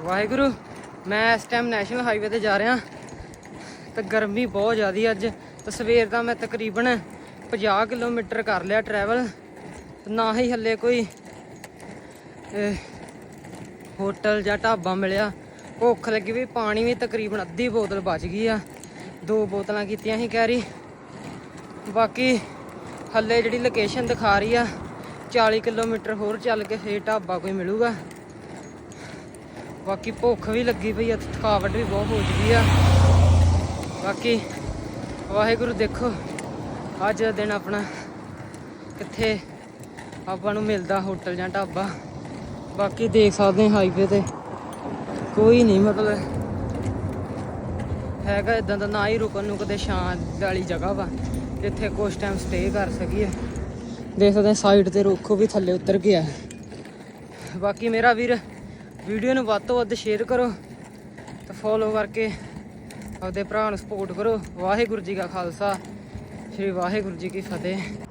ਵਾਹਿਗੁਰੂ, ਮੈਂ ਇਸ time national highway ਤੇ ਜਾ ਰਿਹਾ। ਤੇ ਗਰਮੀ ਬਹੁਤ ਜ਼ਿਆਦੀ ਅੱਜ। ਤੇ ਸਵੇਰ ਦਾ ਮੈਂ ਤਕਰੀਬਨ 50 ਕਿਲੋਮੀਟਰ ਕਰ ਲਿਆ ਟਰੈਵਲ ਨਾ ਹੀ ਹੱਲੇ ਕੋਈ ਹੋਟਲ ਜਾਂ ਢਾਬਾ ਮਿਲਿਆ। ਭੁੱਖ ਲੱਗੀ ਵੀ ਪਾਣੀ ਵੀ ਤਕਰੀਬਨ ਅੱਧੀ ਬੋਤਲ ਬਚ ਗਈ ਆ। ਦੋ ਬੋਤਲਾਂ ਕੀਤੀਆਂ ਸੀ ਕੈਰੀ। ਬਾਕੀ ਹੱਲੇ ਜਿਹੜੀ ਲੋਕੇਸ਼ਨ ਦਿਖਾ ਰਹੀ ਆ 40 ਕਿਲੋਮੀਟਰ ਹੋਰ ਚੱਲ ਕੇ ਫੇਰ ਢਾਬਾ ਕੋਈ ਮਿਲੂਗਾ। ਬਾਕੀ ਭੁੱਖ ਵੀ ਲੱਗੀ ਪਈ ਆ, ਤੇ ਥਕਾਵਟ ਵੀ ਬਹੁਤ ਹੋ ਚੁੱਕੀ ਆ। ਬਾਕੀ ਵਾਹਿਗੁਰੂ ਦੇਖੋ, ਅੱਜ ਦਾ ਦਿਨ ਆਪਣਾ ਕਿੱਥੇ ਆਪਾਂ ਨੂੰ ਮਿਲਦਾ ਹੋਟਲ ਜਾਂ ਢਾਬਾ। ਬਾਕੀ ਦੇਖ ਸਕਦੇ ਹਾਂ ਹਾਈਵੇ ਤੇ। ਕੋਈ ਨਹੀਂ ਮਤਲਬ ਹੈਗਾ ਇਦਾਂ ਦਾ, ਨਾ ਹੀ ਰੁਕਣ ਨੂੰ ਕਦੇ ਸ਼ਾਂਤ ਵਾਲੀ ਜਗ੍ਹਾ ਵਾ, ਜਿੱਥੇ ਕੁਛ ਟਾਈਮ ਸਟੇ ਕਰ ਸਕੀਏ। ਦੇਖ ਸਕਦੇ ਸਾਈਡ ਤੇ ਰੁੱਖ ਵੀ ਥੱਲੇ ਉਤਰ ਗਿਆ। ਬਾਕੀ ਮੇਰਾ ਵੀਰ ਵੀਡੀਓ ਨੂੰ ਵੱਧ ਤੋਂ ਵੱਧ ਸ਼ੇਅਰ ਕਰੋ ਤੇ ਫੋਲੋ ਕਰਕੇ ਆਪਦੇ ਭਰਾ ਨੂੰ ਸਪੋਰਟ ਕਰੋ। ਵਾਹਿਗੁਰੂ ਜੀ ਕਾ ਖਾਲਸਾ, ਸ੍ਰੀ ਵਾਹਿਗੁਰੂ ਜੀ ਕੀ ਫਤਿਹ।